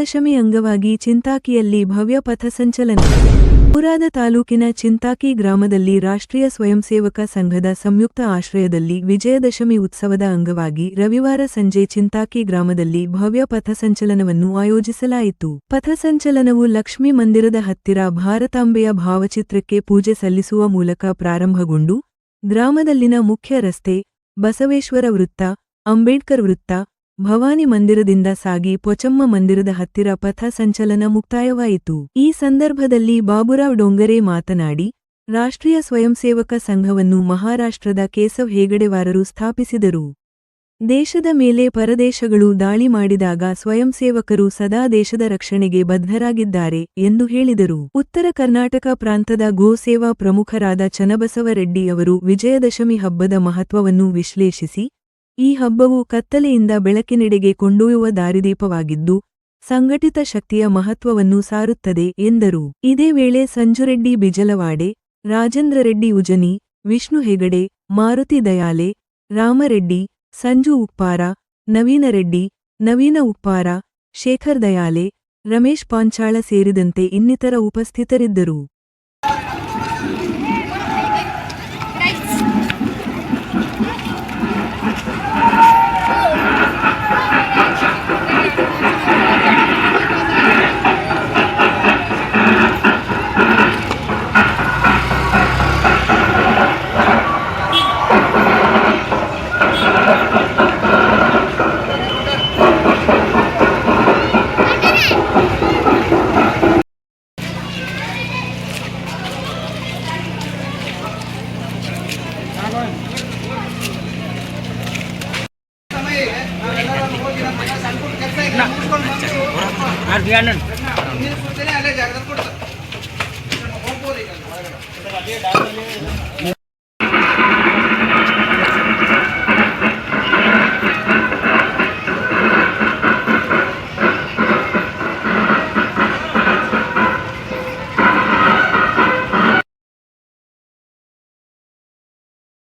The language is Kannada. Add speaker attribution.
Speaker 1: ವಿಜಯದಶಮಿ ಅಂಗವಾಗಿ ಚಿಂತಾಕಿಯಲ್ಲಿ ಭವ್ಯ ಪಥಸಂಚಲನ ಪುರಾದ ತಾಲೂಕಿನ ಚಿಂತಾಕಿ ಗ್ರಾಮದಲ್ಲಿ ರಾಷ್ಟ್ರೀಯ ಸ್ವಯಂಸೇವಕ ಸಂಘದ ಸಂಯುಕ್ತ ಆಶ್ರಯದಲ್ಲಿ ವಿಜಯದಶಮಿ ಉತ್ಸವದ ಅಂಗವಾಗಿ ರವಿವಾರ ಸಂಜೆ ಚಿಂತಾಕಿ ಗ್ರಾಮದಲ್ಲಿ ಭವ್ಯ ಪಥಸಂಚಲನವನ್ನು ಆಯೋಜಿಸಲಾಯಿತು. ಪಥಸಂಚಲನವು ಲಕ್ಷ್ಮೀ ಮಂದಿರದ ಹತ್ತಿರ ಭಾರತಾಂಬೆಯ ಭಾವಚಿತ್ರಕ್ಕೆ ಪೂಜೆ ಸಲ್ಲಿಸುವ ಮೂಲಕ ಪ್ರಾರಂಭಗೊಂಡು, ಗ್ರಾಮದಲ್ಲಿನ ಮುಖ್ಯ ರಸ್ತೆ, ಬಸವೇಶ್ವರ ವೃತ್ತ, ಅಂಬೇಡ್ಕರ್ ವೃತ್ತ ಭವಾನಿ ಮಂದಿರದಿಂದ ಸಾಗಿ ಪೊಚಮ್ಮ ಮಂದಿರದ ಹತ್ತಿರ ಪಥ ಸಂಚಲನ ಮುಕ್ತಾಯವಾಯಿತು. ಈ ಸಂದರ್ಭದಲ್ಲಿ ಬಾಬುರಾವ್ ಡೊಂಗರೆ ಮಾತನಾಡಿ, ರಾಷ್ಟ್ರೀಯ ಸ್ವಯಂಸೇವಕ ಸಂಘವನ್ನು ಮಹಾರಾಷ್ಟ್ರದ ಕೇಸವ್ ಹೆಗಡೆವಾರರು ಸ್ಥಾಪಿಸಿದರು. ದೇಶದ ಮೇಲೆ ಪರದೇಶಗಳು ದಾಳಿ ಮಾಡಿದಾಗ ಸ್ವಯಂಸೇವಕರು ಸದಾ ದೇಶದ ರಕ್ಷಣೆಗೆ ಬದ್ಧರಾಗಿದ್ದಾರೆ ಎಂದು ಹೇಳಿದರು. ಉತ್ತರ ಕರ್ನಾಟಕ ಪ್ರಾಂತದ ಗೋಸೇವಾ ಪ್ರಮುಖರಾದ ಚನ್ನಬಸವರೆಡ್ಡಿ ರೆಡ್ಡಿಯವರು ವಿಜಯದಶಮಿ ಹಬ್ಬದ ಮಹತ್ವವನ್ನು ವಿಶ್ಲೇಷಿಸಿ ಈ ಹಬ್ಬವು ಕತ್ತಲೆಯಿಂದ ಬೆಳಕಿನೆಡೆಗೆ ಕೊಂಡೊಯ್ಯುವ ದಾರಿದೀಪವಾಗಿದ್ದು, ಸಂಘಟಿತ ಶಕ್ತಿಯ ಮಹತ್ವವನ್ನು ಸಾರುತ್ತದೆ ಎಂದರು. ಇದೇ ವೇಳೆ ಸಂಜುರೆಡ್ಡಿ ಬಿಜಲವಾಡೆ ರಾಜೇಂದ್ರ ರೆಡ್ಡಿ ಉಜನಿ, ವಿಷ್ಣು ಹೆಗಡೆ, ಮಾರುತಿ ದಯಾಲೆ, ರಾಮರೆಡ್ಡಿ, ಸಂಜು ಉಪ್ಪಾರ, ನವೀನ ರೆಡ್ಡಿ, ನವೀನ ಉಪ್ಪಾರ, ಶೇಖರ್ ದಯಾಲೆ, ರಮೇಶ್ ಪಾಂಚಾಳ ಸೇರಿದಂತೆ ಇನ್ನಿತರ ಉಪಸ್ಥಿತರಿದ್ದರು.
Speaker 2: ಜಾಗ್ರತೆ